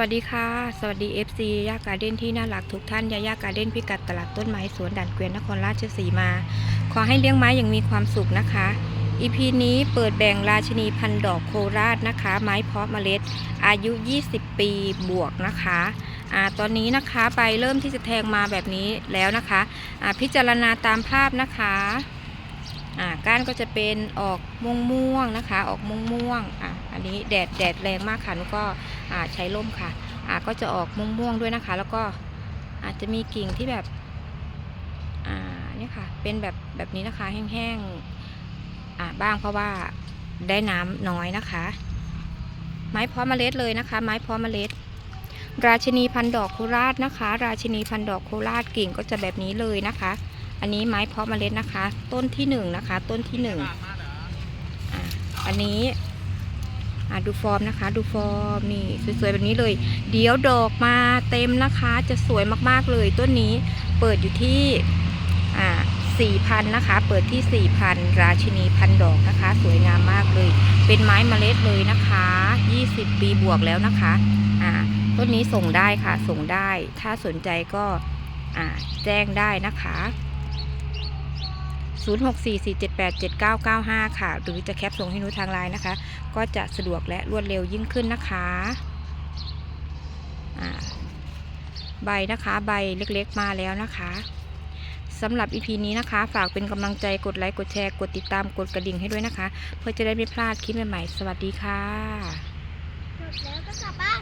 วัสดีค่ะ สวัสดี FC ยาการ์เด้นที่น่ารักทุกท่านยายาการ์เด้นพิกัดตลาดต้นไม้สวนด่านเกวียนนครราชสีมา ขอให้เลี้ยงไม้อย่างมีความสุขนะคะ EP นี้เปิดแบ่งราชินีพันดอกโคราชนะคะ ไม้เพาะเมล็ด อายุ 20 ปีบวกนะคะอ่าตอนนี้นะคะใบเริ่มที่จะแทงมาแบบนี้แล้วนะคะอ่าพิจารณาตามภาพนะคะอ่าก้านก็จะเป็นออกม่วงม่วงๆนะคะ ออกม่วงม่วง อันนี้แดดแดดแรงมากค่ะนุก็ใช้ร่มค่ะก็จะออกม่วงๆด้วยนะคะ แล้วก็อาจจะมีกิ่งที่แบบเนี่ยค่ะ เป็นแบบแบบนี้นะคะ แห้งๆบ้างเพราะว่าได้น้ำน้อยนะคะ ไม้เพาะเมล็ดเลยนะคะ ไม้เพาะเมล็ด ราชินีพันดอกโคราชนะคะ ราชินีพันดอกโคราชกิ่งก็จะแบบนี้เลยนะคะ อันนี้ไม้เพาะเมล็ดนะคะ ต้นที่หนึ่งนะคะ ต้นที่หนึ่งอันนี้ อะดูฟอร์มนะคะ ดูฟอร์มนี่สวยๆแบบนี้เลย เดี๋ยวดอกมาเต็มนะคะ จะสวยมากๆเลยต้นนี้เปิดอยู่ที่อ่าสี่พันนะคะ เปิดที่สี่พันราชินีพันดอกนะคะ สวยงามมากเลย เป็นไม้เมล็ดเลยนะคะยี่สิบปีบวกแล้วนะคะอ่าต้นนี้ส่งได้ค่ะ ส่งได้ ถ้าสนใจก็อ่าแจ้งได้นะคะ 0644787995 ค่ะ หรือจะแคปส่งให้หนูทางไลน์นะคะ ก็จะสะดวกและรวดเร็วยิ่งขึ้นนะคะใบนะคะใบเล็กๆมาแล้วนะคะสำหรับ EP นี้นะคะ ฝากเป็นกำลังใจกดไลค์กดแชร์กดติดตามกดกระดิ่งให้ด้วยนะคะ เพื่อจะได้ไม่พลาดคลิปใหม่ๆ สวัสดีค่ะจบแล้วก็กลับบ้าน